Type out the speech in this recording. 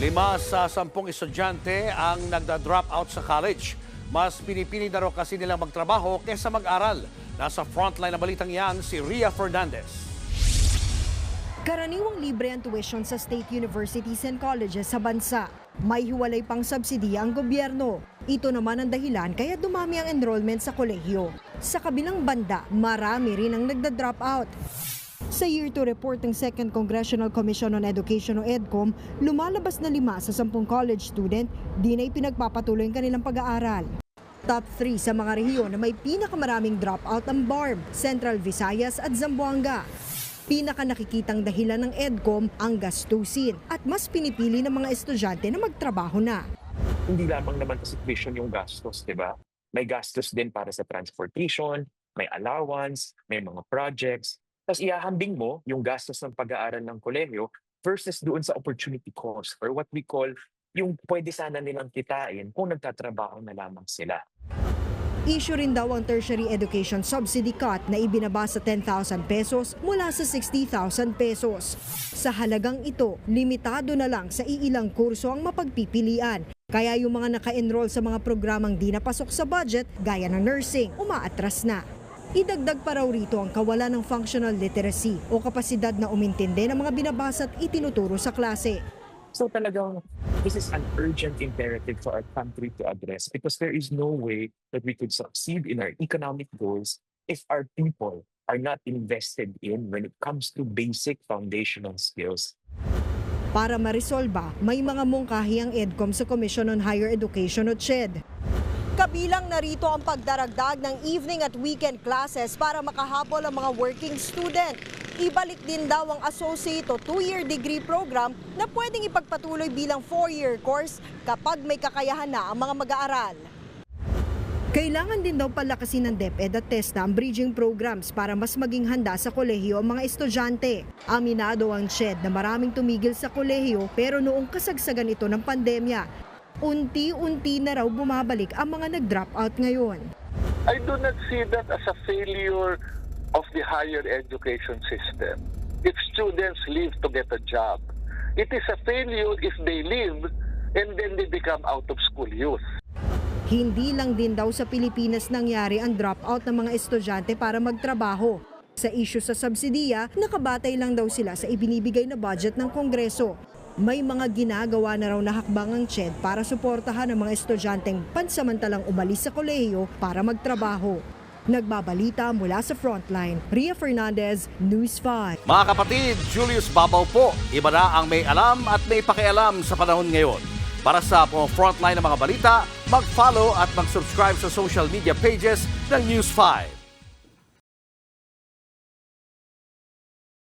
Lima sa sampung estudyante ang nagda-drop out sa college. Mas pinipili na kasi nilang magtrabaho kaysa mag-aral. Nasa frontline na balitang yan si Ria Fernandez. Karaniwang libre ang tuition sa state universities and colleges sa bansa. May hiwalay pang subsidiya ang gobyerno. Ito naman ang dahilan kaya dumami ang enrollment sa kolehiyo. Sa kabilang banda, marami rin ang nagda-drop out. Sa Year 2 report ng Second Congressional Commission on Education o EDCOM, lumalabas na lima sa sampung college student di na ipinagpapatuloy ang kanilang pag-aaral. Top 3 sa mga rehiyon na may pinakamaraming dropout ang BARB, Central Visayas at Zamboanga. Pinaka nakikitang dahilan ng EDCOM ang gastusin at mas pinipili ng mga estudyante na magtrabaho na. hindi lamang naman sa tuition yung gastos, di ba? May gastos din para sa transportation, may allowance, may mga projects. Tapos ihahambing mo yung gastos ng pag-aaral ng kolehiyo versus doon sa opportunity cost or what we call yung pwede sana nilang kitain kung nagtatrabaho na lamang sila. Issue rin daw ang tertiary education subsidy cut na ibinaba sa 10,000 pesos mula sa 60,000 pesos. Sa halagang ito, limitado na lang sa iilang kurso ang mapagpipilian. Kaya yung mga naka-enroll sa mga programang di napasok sa budget, gaya ng nursing, umaatras na. Idagdag pa raw rito ang kawalan ng functional literacy o kapasidad na umintindi ng mga binabasa at itinuturo sa klase. So talagang this is an urgent imperative for our country to address because there is no way that we could succeed in our economic goals if our people are not invested in when it comes to basic foundational skills. Para marisolba, may mga mungkahi ang EDCOM sa Commission on Higher Education o CHED. Kabilang narito ang pagdaragdag ng evening at weekend classes para makahabol ang mga working student. Ibalik din daw ang associate o two-year degree program na pwedeng ipagpatuloy bilang four-year course kapag may kakayahan na ang mga mag-aaral. Kailangan din daw palakasin ng DepEd at TESDA ang bridging programs para mas maging handa sa kolehiyo ang mga estudyante. Aminado ang CHED na maraming tumigil sa kolehiyo pero noong kasagsagan ito ng pandemya, unti-unti na raw bumabalik ang mga nag-drop out ngayon. I do not see that as a failure of the higher education system. If students leave to get a job, it is a failure if they leave and then they become out of school youth. Hindi lang din daw sa Pilipinas nangyari ang dropout ng mga estudyante para magtrabaho. Sa issue sa subsidiya, nakabatay lang daw sila sa ibinibigay na budget ng Kongreso. May mga ginagawa na raw na hakbang ang CHED para suportahan ang mga estudyanteng pansamantalang umalis sa kolehiyo para magtrabaho. Nagbabalita mula sa Frontline, Ria Fernandez, News 5. Mga kapatid, Julius Babaw po. Iba na ang may alam at may pakialam sa panahon ngayon. Para sa mga frontline ng mga balita, mag-follow at mag-subscribe sa social media pages ng News 5.